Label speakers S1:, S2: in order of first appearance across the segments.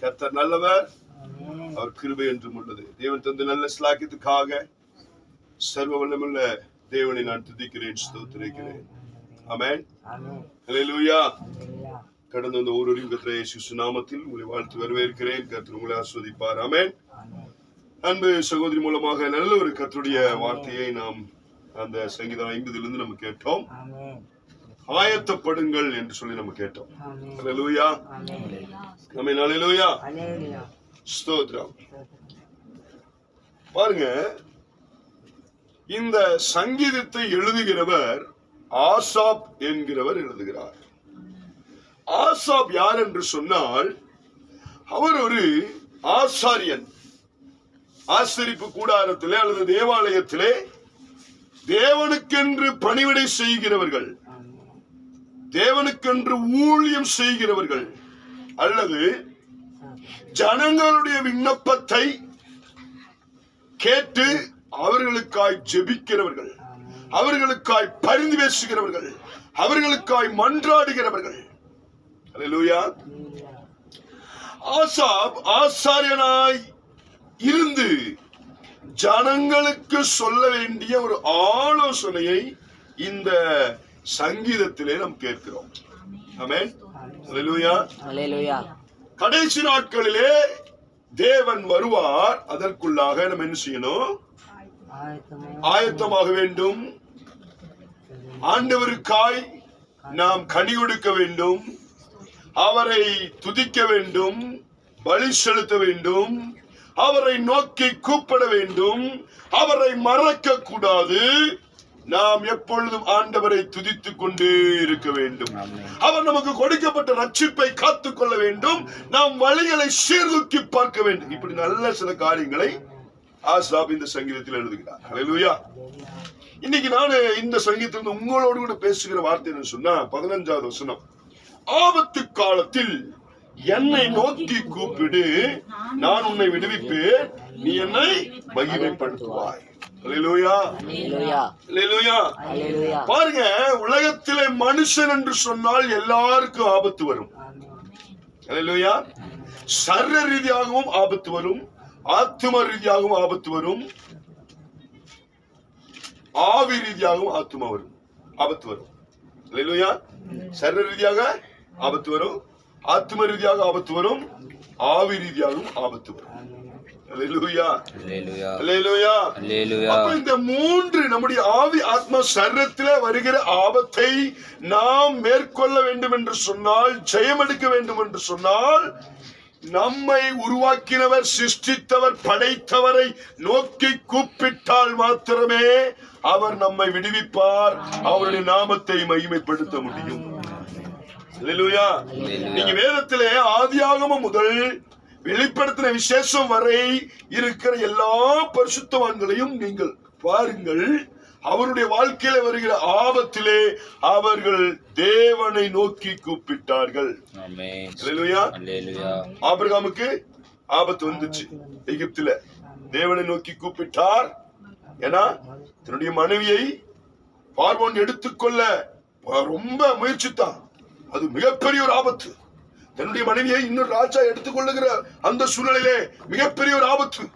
S1: கர்த்தர் நல்லவர். அவர் கிருபை என்றும் உள்ளது. தேவன் தந்த நல்ல ஸ்லாக்கியத்துக்காக சர்வ வல்லமுள்ள தேவனை நான் துதிக்கிறேன் ஸ்தோத்திரிக்கிறேன். அல்லேலூயா.
S2: அல்லேலூயா.
S1: கடந்த அந்த ஒரு கத்திர இயேசு நாமத்தில் உங்களை வாழ்த்து வரவேற்கிறேன். கர்த்தர் உங்களை ஆஸ்வதிப்பார். ஆமென். அன்பு சகோதரி மூலமாக நல்ல ஒரு கர்த்தருடைய வார்த்தையை நாம் அந்த சங்கீதம் ஐம்பதிலிருந்து நம்ம கேட்டோம். ஆயத்தப்படுங்கள் என்று சொல்லி நம்ம கேட்டோம். அல்லேலூயா அல்லேலூயா. ஸ்தோத்திரம். பாருங்க இந்த சங்கீதத்தை எழுதுகிறவர் ஆசாப் என்கிறவர் எழுதுகிறார். ஆசாப் யார் என்று சொன்னால் அவர் ஒரு ஆசாரியன். ஆசரிப்பு கூடாரத்திலே அல்லது தேவாலயத்திலே தேவனுக்கென்று பணிவிடை செய்கிறவர்கள். தேவனுக்கென்று ஊழியம் செய்கிறவர்கள் அல்லது ஜனங்களுடைய விண்ணப்பத்தை கேட்டு அவர்களுக்காய் ஜெபிக்கிறவர்கள் அவர்களுக்காய் பரிந்து பேசுகிறவர்கள் அவர்களுக்காய் மன்றாடுகிறவர்கள். ஆசாப் ஆசாரியனாய் இருந்து ஜனங்களுக்கு சொல்ல வேண்டிய ஒரு ஆலோசனையை இந்த சங்கீதத்திலே நாம் கேட்கிறோம். கடைசி நாட்களிலே தேவன் வருவார். அதற்குள்ளாக நம்ம என்ன செய்யணும்?
S2: ஆயத்தமே.
S1: ஆயத்தமாக வேண்டும். ஆண்டவருக்காய் நாம் கனி கொடுக்க வேண்டும். அவரை துதிக்க வேண்டும். பலி செலுத்த வேண்டும். அவரை நோக்கி கூப்பிட வேண்டும். அவரை மறக்க கூடாது நாம் எப்பொழுதும் ஆண்டவரை துதித்துக் கொண்டே இருக்க வேண்டும். அவர் நமக்கு கொடுக்கப்பட்ட ரட்சிப்பை காத்துக் கொள்ள வேண்டும். நாம் வழிகளை சீர்தூக்கி பார்க்க வேண்டும். இப்படி நல்ல சில காரியங்களை ஆசாப் இந்த சங்கீதத்தில் எழுதுகிறார். இன்னைக்கு நான் இந்த சங்கீதத்தில் உங்களோடு கூட பேசுகிற வார்த்தை என்ன சொன்னா பதினஞ்சாவது வசனம். ஆபத்து காலத்தில் என்னை நோக்கி கூப்பிடு நான் உன்னை விடுவிப்பேன் நீ என்னை மகிமைப்படுத்துவாய். பாருங்க உலகத்திலே மனுஷன் என்று சொன்னால் எல்லாருக்கும் ஆபத்து வரும். சர்ர ரீதியாகவும் ஆபத்து வரும். ஆத்தும ரீதியாகவும் ஆபத்து வரும். ஆவி ரீதியாகவும் ஆத்துமா வரும். ஆபத்து வரும். அல்லேலூயா சர்ர ரீதியாக ஆபத்து வரும். ஆத்தும ரீதியாக ஆபத்து வரும். ஆவி ரீதியாகவும் ஆபத்து வரும். இந்த மூன்று நம்முடைய ஆவி ஆத்மா சரீரத்திலே வருகிற ஆபத்தை நாம் மேற்கொள்ள வேண்டும் என்று சொன்னால் ஜெயம் எடுக்க வேண்டும் என்று சொன்னால் நம்மை உருவாக்கினவர் சிருஷ்டித்தவர் படைத்தவரை நோக்கி கூப்பிட்டால் மாத்திரமே அவர் நம்மை விடுவிப்பார். அவருடைய நாமத்தை மகிமைப்படுத்த முடியும். நீங்க வேதத்திலே ஆதியாகமம் முதல் வெளிப்படுத்தின விசேஷம் வரை இருக்கிற எல்லா பரிசுத்தவான்களையும் நீங்கள் பாருங்கள். அவருடைய வாழ்க்கையில வருகிற ஆபத்திலே அவர்கள் தேவனை நோக்கி கூப்பிட்டார்கள். ஆபிரகாமுக்கு ஆபத்து வந்துச்சு. எகிப்துல தேவனை நோக்கி கூப்பிட்டார். ஏன்னா தன்னுடைய மனைவியை பார்வோன் எடுத்துக்கொள்ள ரொம்ப முயற்சித்தான். அது மிகப்பெரிய ஒரு ஆபத்து. தன்னுடைய மனைவியை இன்னொரு ராஜா எடுத்துக்கொள்ளுகிற அந்த சூழ்நிலையிலே மிகப்பெரிய ஒரு ஆபத்து.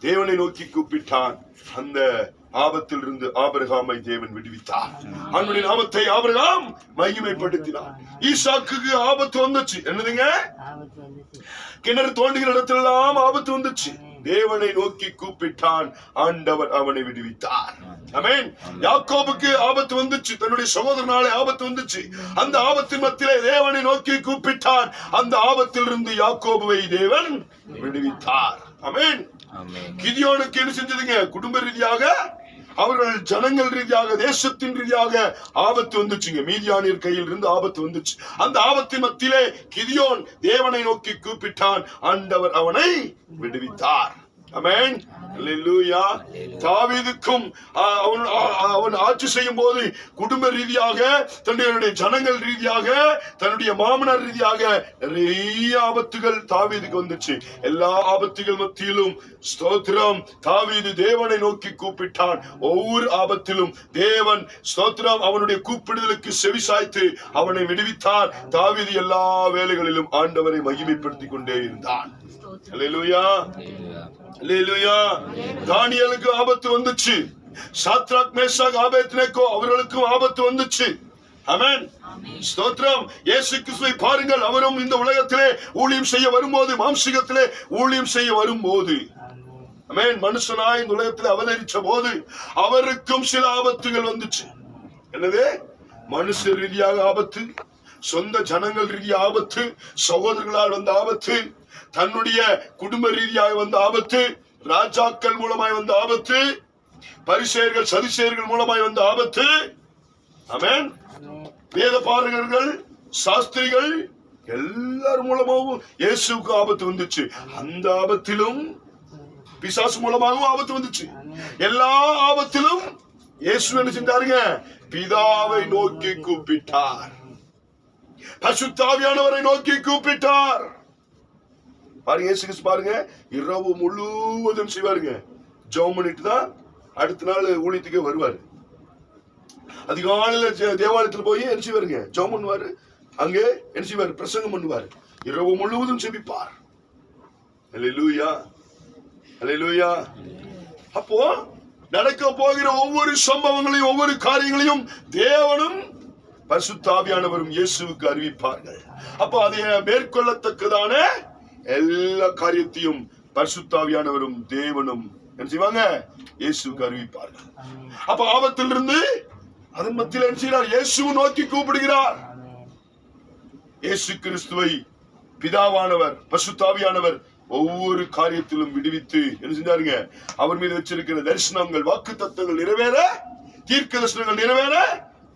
S1: தேவனை நோக்கி கூப்பிட்டான். அந்த ஆபத்தில் இருந்து ஆபிரகாமை தேவன் விடுவித்தார். அவனுடைய நாமத்தை ஆபிரகாம் மகிமைப்படுத்தினார். ஈசாக்குக்கு ஆபத்து வந்துச்சு. என்னதுங்க. கிணறு தோண்டுகிற இடத்திலெல்லாம் ஆபத்து வந்துச்சு. தேவனை நோக்கி கூப்பிட்டான். ஆண்டவர் அவனை விடுவித்தார். ஆமென் யாக்கோபுக்கு ஆபத்து வந்துச்சு. தன்னுடைய சகோதரனாலே ஆபத்து வந்துச்சு. அந்த ஆபத்தின் மத்தியிலே தேவனை நோக்கி கூப்பிட்டான். அந்த ஆபத்தில் இருந்து யாக்கோபுவை தேவன் விடுவித்தார். கிதியோனுக்கு என்ன செஞ்சதுங்க? குடும்ப ரீதியாக அவர்கள் ஜனங்கள் ரீதியாக தேசத்தின் ரீதியாக ஆபத்து வந்துச்சுங்க. மீதியானியர் கையில் இருந்து ஆபத்து வந்துச்சு. அந்த ஆபத்தின் மத்தியிலே கிதியோன் தேவனை நோக்கி கூப்பிட்டான். ஆண்டவர் அவனை விடுவித்தார். தாவீதுக்கும் அவன் ஆட்சி செய்யும் போது குடும்ப ரீதியாக தன்னுடைய ஜனங்கள் ரீதியாக தன்னுடைய மாமனார் ரீதியாக நிறைய ஆபத்துகள் தாவீதுக்கு வந்துச்சு. எல்லா ஆபத்துகள் மத்தியிலும் ஸ்தோத்திரம். தாவீது தேவனை நோக்கி கூப்பிட்டான். ஒவ்வொரு ஆபத்திலும் தேவன் ஸ்தோத்திரம் அவனுடைய கூப்பிடுதலுக்கு செவிசாய்த்து அவனை விடுவித்தார். தாவீது எல்லா வேலைகளிலும் ஆண்டவரை மகிமைப்படுத்திக் கொண்டே இருந்தான். தானியலுக்கு ஆபத்து வந்துச்சு. சாத்ராக் மேஷாக் ஆபேத்னேக்கோ அவர்களுக்கும் ஆபத்து வந்துச்சு. அமேன் ஸ்தோத்திரம். இயேசு கிறிஸ்துவை பாருங்கள். அவரும் இந்த உலகத்திலே ஊழியம் செய்ய வரும்போது மாம்சிகத்திலே ஊழியம் செய்ய வரும்போது. அமேன் மனுஷனாய் இந்த உலகத்தில் அவதரிச்ச போது அவருக்கும் சில ஆபத்துகள் வந்துச்சு. என்னது? மனுஷ ரீதியாக ஆபத்து சொந்த ஜனங்கள் ரீதியாக ஆபத்து சகோதரர்களால் வந்த ஆபத்து தன்னுடைய குடும்ப ரீதியாக வந்த ஆபத்து ராஜாக்கள் மூலமாய் வந்த ஆபத்து பரிசெயர்கள் சதிசேயர்கள் மூலமாய் வந்த ஆபத்து. ஆமென். வேத பாரகர்கள் சாஸ்திரிகள் எல்லார் மூலமாகவும் இயேசுக்கு ஆபத்து வந்துச்சு. அந்த ஆபத்திலும் பிசாசு மூலமாகவும் ஆபத்து வந்துச்சு. எல்லா ஆபத்திலும் இயேசு என்ன செஞ்சாருங்க? பிதாவை நோக்கி கூப்பிட்டார். பசுத்தாவியானவரை நோக்கி கூப்பிட்டார். பாருங்க ஏசு கிறிஸ்து பாருங்க. இரவு முழுவதும் செய்வாருங்க. ஜெபம் பண்ணிட்டு தான் அடுத்த நாள் ஊழியத்துக்கே வருவாரு. அதிகாலையில தேவாலயத்தில் தேவாலயத்துல போய் என்ன செய்வாருங்க? ஜெபம் பண்ணுவார். அங்கே என்ன செய்வாரு? பிரசங்கம் பண்ணுவாரு. இரவு முழுவதும் செபிப்பார் அல்லேலூயா அல்லேலூயா அப்போ நடக்க போகிற ஒவ்வொரு சம்பவங்களையும் ஒவ்வொரு காரியங்களையும் தேவனும் பரிசுத்தாவியானவரும் இயேசுவுக்கு அறிவிப்பார்கள். அப்போ அதை மேற்கொள்ளத்தக்கதான எல்லா காரியத்தையும் பரிசுத்தாவியானவரும் தேவனும் என்ன செய்வாங்க? இயேசுவுக்கு அறிவிப்பார்கள் அப்ப ஆபத்திலிருந்து அதன் மத்தியில் என்ன செய்கிறார்? இயேசுவை நோக்கி கூப்பிடுகிறார். இயேசு கிறிஸ்துவை பிதாவானவர் பசுத்தாவியானவர் ஒவ்வொரு காரியத்திலும் விடுவித்து என்ன செஞ்சாருங்க? அவர் மீது வச்சிருக்கிற தரிசனங்கள் வாக்கு தத்துவங்கள் நிறைவேற தீர்க்க தரிசனங்கள் நிறைவேற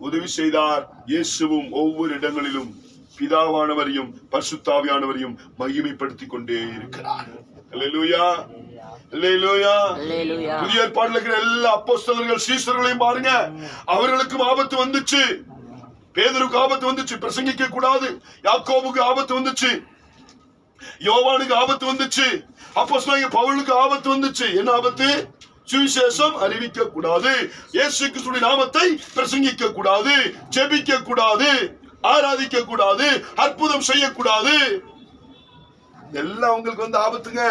S1: உதவி செய்தார். இயேசுவும் ஒவ்வொரு இடங்களிலும் பிதாவானவரையும் பரிசுத்தாவியானவரையும் மகிமைப்படுத்திக் கொண்டே இருக்கிறார் புதிய ஏற்பாடுல இருக்கிற எல்லா அப்போஸ்தலர்கள் சீசர்களையும் பாருங்க. அவர்களுக்கும் ஆபத்து வந்துச்சு. பேதருக்கு ஆபத்து வந்துச்சு. பிரசங்கிக்க கூடாது. யாக்கோபுக்கு ஆபத்து வந்துச்சு. யோவானுக்கு ஆபத்து வந்துச்சு. அப்போ பவுலுக்கு ஆபத்து வந்துச்சு. என்ன ஆபத்து? சுவிசேஷம் அறிவிக்க கூடாது இயேசு கிறிஸ்துவின் நாமத்தை பிரசங்கிக்க கூடாது ஜெபிக்க கூடாது ஆராதிக்க கூடாது அற்புதம் செய்யக்கூடாது. எல்லாம் அவங்களுக்கு வந்து ஆபத்துங்க.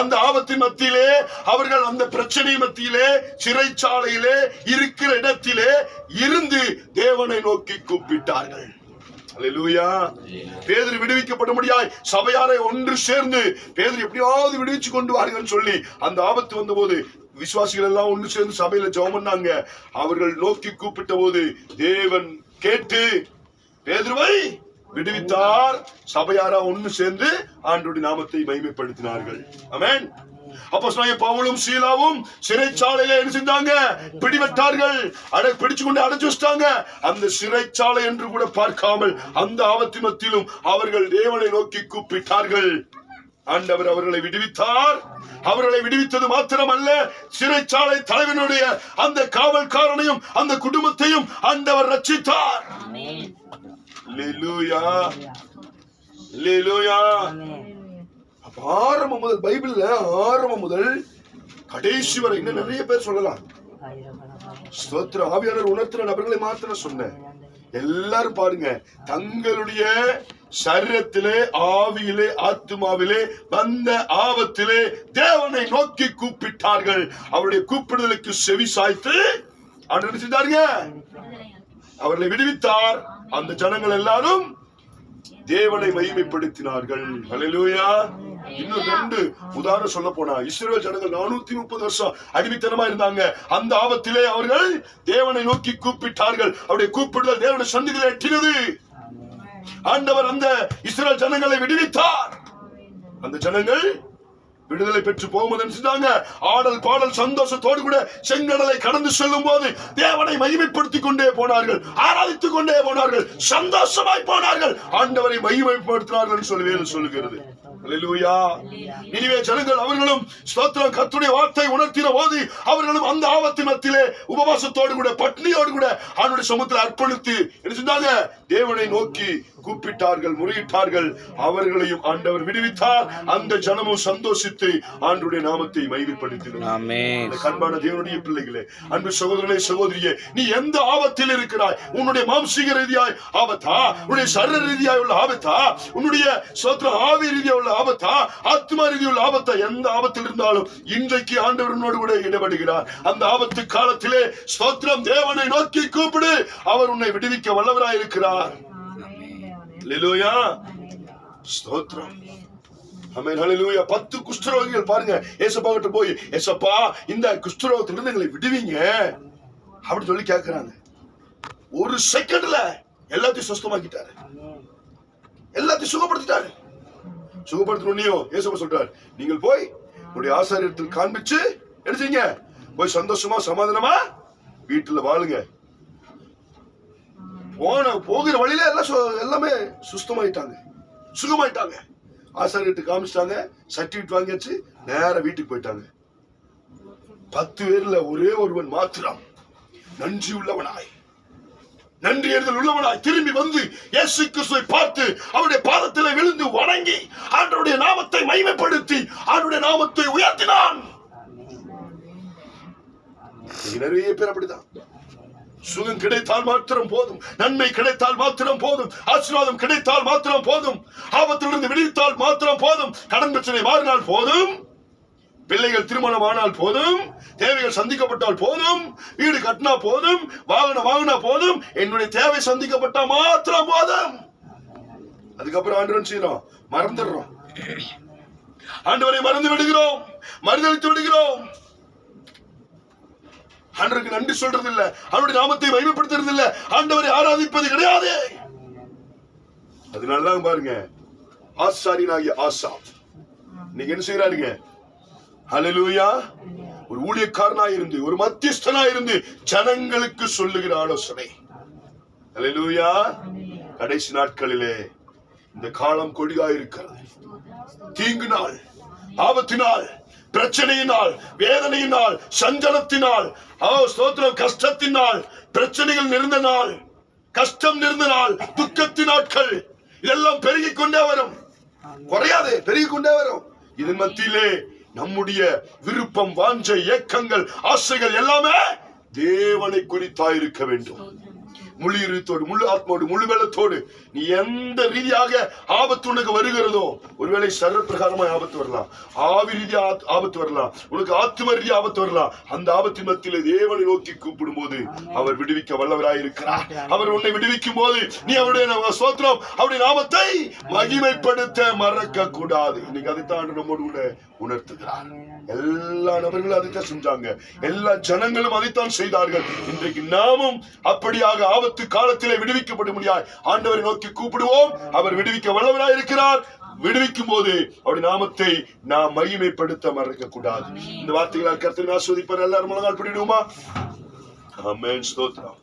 S1: அந்த ஆபத்தின் மத்தியிலே அவர்கள் அந்த பிரச்சனை மத்தியிலே சிறைச்சாலையிலே இருக்கிற இடத்திலே இருந்து தேவனை நோக்கி கூப்பிட்டார்கள். பேதர் விடுவிக்கப்பட முடியாய் சபையாரை ஒன்று சேர்ந்து பேதர் எப்படியாவது விடுவிச்சு கொண்டு வார்கள் சொல்லி அந்த ஆபத்து வந்தபோது விசுவாசிகள் எல்லாம் ஒன்று சேர்ந்து சபையில ஜெபம் பண்ணாங்க. அவர்கள் நோக்கி கூப்பிட்ட போது தேவன் கேட்டு பேதுருவை விடுவித்தார். சபையாரா ஒன்னு சேர்ந்து ஆண்டோடைய நாமத்தை மகிமைப்படுத்தினார்கள். அமேன் அப்போ பவுலும் சீலாவும் சிறைச்சாலையில என்ன செஞ்சாங்க? பிடிபட்டார்கள். அடை பிடிச்சு கொண்டு அடைச்சு வச்சிட்டாங்க. அந்த சிறைச்சாலை என்று கூட பார்க்காமல் அந்த ஆபத்து மத்தியிலும் அவர்கள் தேவனை நோக்கி கூப்பிட்டார்கள். ஆண்டவர் அவர்களை விடுவித்தார். அவர்களை விடுவித்தது மாத்திரமல்ல சிறைச்சாலை தலைவனுடைய அந்த காவல்காரனையும் அந்த குடும்பத்தையும் ஆண்டவர் ரட்சித்தார். ஆரம்பம் முதல் பைபிள்ல ஆரம்பம் முதல் கடைசி வரை இன்னும் நிறைய பேர் சொல்லலாம். ஸ்தோத்திர ஆவியாளர் உணர்த்துற நபர்களை மாத்திரம் சொன்னேன். எல்லாரும் பாருங்க. தங்களுடைய சரீரத்திலே ஆவியிலே ஆத்மாவிலே வந்த ஆபத்திலே தேவனை நோக்கி கூப்பிட்டார்கள். அவருடைய கூப்பிடுதலுக்கு செவி சாய்த்து ஆண்டவர் செஞ்சாருங்க? அவர்களை விடுவித்தார். அந்த ஜனங்கள் எல்லாரும் தேவனை மகிமைப்படுத்தினார்கள். ஹalleluya. இன்னும் ரெண்டு. உதாரணம் சொல்ல போனா இஸ்ரேல் ஜனங்கள் நானூத்தி முப்பது வருஷம் அடிமைத்தனமா இருந்தாங்க. அந்த ஆபத்திலே அவர்கள் தேவனை நோக்கி கூப்பிட்டார்கள். அவருடைய கூப்பிடுதல் தேவனை சந்திகளை எட்டினது. ஆண்டவர் அந்த இஸ்ரேல் ஜனங்களை விடுவித்தார். அந்த ஜனங்கள் விடுதலை பெற்று போகும்போது நினைச்சிட்டாங்க ஆடல் பாடல் சந்தோஷத்தோடு கூட செங்கடலை கடந்து செல்லும் போது தேவனை மகிமைப்படுத்திக் கொண்டே போனார்கள். ஆராதித்துக் கொண்டே போனார்கள். சந்தோஷமாய் போனார்கள். ஆண்டவரை மகிமைப்படுத்தினார்கள் சொல்லுவேன் சொல்லுகிறது நினைவே ஜனங்கள் அவர்களும் ஸ்தோத்திரம் கர்த்தருடைய வார்த்தை உணர்த்தின போது அவர்களும் அந்த ஆபத்தின் மத்தியிலே உபவாசத்தோடு கூட பட்னியோடு கூட அவனுடைய சமுத்திர அர்ப்பணித்து என்ன செஞ்சாங்க? தேவனை நோக்கி கூப்பிட்டார்கள் முறையிட்டார்கள். அவர்களையும் ஆண்டவர் விடுவித்தார். அந்த ஜனமும் சந்தோஷித்து ஆண்டுடைய நாமத்தை மகிமைப்படுத்தினார். கண்பான தேவனுடைய பிள்ளைகளே அன்பு சகோதரனே சகோதரியே நீ எந்த ஆபத்தில் இருக்கிறாய்? உன்னுடைய மாம்சீக ரீதியாய் ஆபத்தா? உன்னுடைய சரீர ரீதியாய் உள்ள ஆபத்தா? உன்னுடைய சோத்திர ஆவி ரீதியா உள்ள ஆபத்தா? ஆத்மா ரீதியா உள்ள ஆபத்தா? எந்த ஆபத்தில் இருந்தாலும் இன்றைக்கு ஆண்டவரனோடு கூட இடப்படுகிறார் அந்த ஆபத்து காலத்திலே ஸ்தோத்திரம் தேவனை நோக்கி கூப்பிடு. அவர் உன்னை விடுவிக்க வல்லவராய் இருக்கிறார். அல்லேலூயா ஸ்தோத்திரம். பத்து குஷ்டரோகிகள் பாருங்க. ஏசப்பா கிட்ட போய் ஏசப்பா இந்த குஷ்டரோகத்திலிருந்து எங்களை விடுவீங்க? அப்படின்னு சொல்லி கேக்குறாங்க. ஒரு செகண்ட்ல எல்லாத்தையும்
S2: சுஸ்தமாக்கிட்டாரு.
S1: எல்லாத்தையும் சுகப்படுத்திட்டாரு. சுகப்படுத்தணும் ஏசப்ப சொல்றாரு. நீங்கள் போய் உங்களுடைய ஆசாரியத்தில் காண்பிச்சு எடுத்தீங்க. போய் சந்தோஷமா சமாதானமா வீட்டுல வாழுங்க. போன போகிற வழியில எல்லாம் எல்லாமே சுத்தமாயிட்டாங்க சுகமாயிட்டாங்க. ஆசாரியத்தை காமிச்சிட்டாங்க. சர்டிபிகேட் வாங்கியாச்சு. நேர வீட்டுக்கு போயிட்டாங்க. பத்து பேர்ல ஒரே ஒருவன் மாத்திரம். நன்றி உள்ளவனாய். நன்றி எழுதல் உள்ளவனாய் திரும்பி வந்து இயேசு கிறிஸ்துவை பார்த்து அவருடைய பாதத்தில் விழுந்து வணங்கி ஆண்டருடைய நாமத்தை மைமைப்படுத்தி ஆண்டருடைய நாமத்தை உயர்த்தினான். நிறைய பேர் அப்படிதான். சுகம் கிடைத்தால் மாத்திரம் போதும். நன்மை கிடைத்தால் மாத்திரம் போதும். ஆசீர்வாதம் கிடைத்தால் மாத்திரம் போதும். ஆபத்திலிருந்து விடுவித்தால் மாத்திரம் போதும். கடன் பிரச்சனை மாறினால் போதும். பிள்ளைகள் திருமணம் ஆனால் போதும் தேவைகள் சந்திக்கப்பட்டால் போதும் வீடு கட்டினா போதும் வாகனம் வாங்கினா போதும் என்னுடைய தேவை சந்திக்கப்பட்டா மாத்திரம் போதும். அதுக்கப்புறம் ஆண்டு செய்யறோம்? மறந்துடுறோம். ஆண்டவரை மறந்து விடுகிறோம் மறுதளித்து விடுகிறோம். ஆண்டவருக்கு நன்றி சொல்றது இல்ல அவருடைய நாமத்தை மகிமைப்படுத்துறது இல்ல ஆண்டவரை ஆராதிப்பது கிடையாது. அதனாலதான் பாருங்க ஆசாரியனாகிய ஆசா இன்னைக்கு என்ன செய்யறாருங்க? ஹலலூயா ஒரு ஊழியக்காரனா இருந்து ஒரு மத்தியஸ்தனா இருந்து ஜனங்களுக்கு சொல்லுகிற ஆலோசனை. ஹலலூயா கடைசி நாட்களிலே இந்த காலம் கொடியா இருக்கிறது. தீங்கு நாள் ஆபத்தினால் பிரச்சனையினால் வேதனையினால் சஞ்சலத்தினால் ஆ ஸ்தோத்திரம் கஷ்டத்தினால் பிரச்சனைகள் நிறைந்த நாள் கஷ்டம் நிறைந்த நாள் துக்கத்தின் நாட்கள் இதெல்லாம் பெருகிக் கொண்டே வரும். குறையாது பெருகிக் கொண்டே வரும். இதன் மத்தியிலே நம்முடைய விருப்பம் வாஞ்ச இயக்கங்கள் ஆசைகள் எல்லாமே தேவனை குறித்தாயிருக்க வேண்டும். முழு இருத்தோடு முழு ஆத்மோடு முழு வெள்ளத்தோடு. நீ எந்த ரீதியாக ஆபத்து உனக்கு வருகிறதோ ஒருவேளை சர்வ பிரகாரமாய் ஆபத்து வரலாம். ஆவி ரீதியா ஆத்- ஆபத்து வரலாம். உனக்கு ஆத்ம ரீதியா ஆபத்து வரலாம். அந்த ஆபத்து மத்தியில தேவனை நோக்கி கூப்பிடும் போது அவர் விடுவிக்க வல்லவராய் இருக்கிறார் அவர் உன்னை விடுவிக்கும் போது நீ அவருடைய சோத்திரம் அவருடைய நாமத்தை மகிமைப்படுத்த மறக்க கூடாது இன்னைக்கு அதைத்தான் நம்மோடு கூட உணர்த்துகிறார். எல்லா நபர்களும் அதைத்தான் செஞ்சாங்க. எல்லா ஜனங்களும் அதைத்தான் செய்தார்கள். இன்றைக்கு நாமும் அப்படியாக ஆபத்து காலத்திலே விடுவிக்கப்பட முடியாது ஆண்டவரை நோக்கி கூப்பிடுவோம். அவர் விடுவிக்க வல்லவராய் இருக்கிறார். விடுவிக்கும் போது அவருடைய நாமத்தை நாம் மகிமைப்படுத்த மறக்க கூடாது இந்த வார்த்தைகளால் கருத்தில் ஆஸ்வதிப்பார். எல்லாரும் முழங்கால் பிடிடுவோமா ஆமென். ஸ்தோத்திரம்.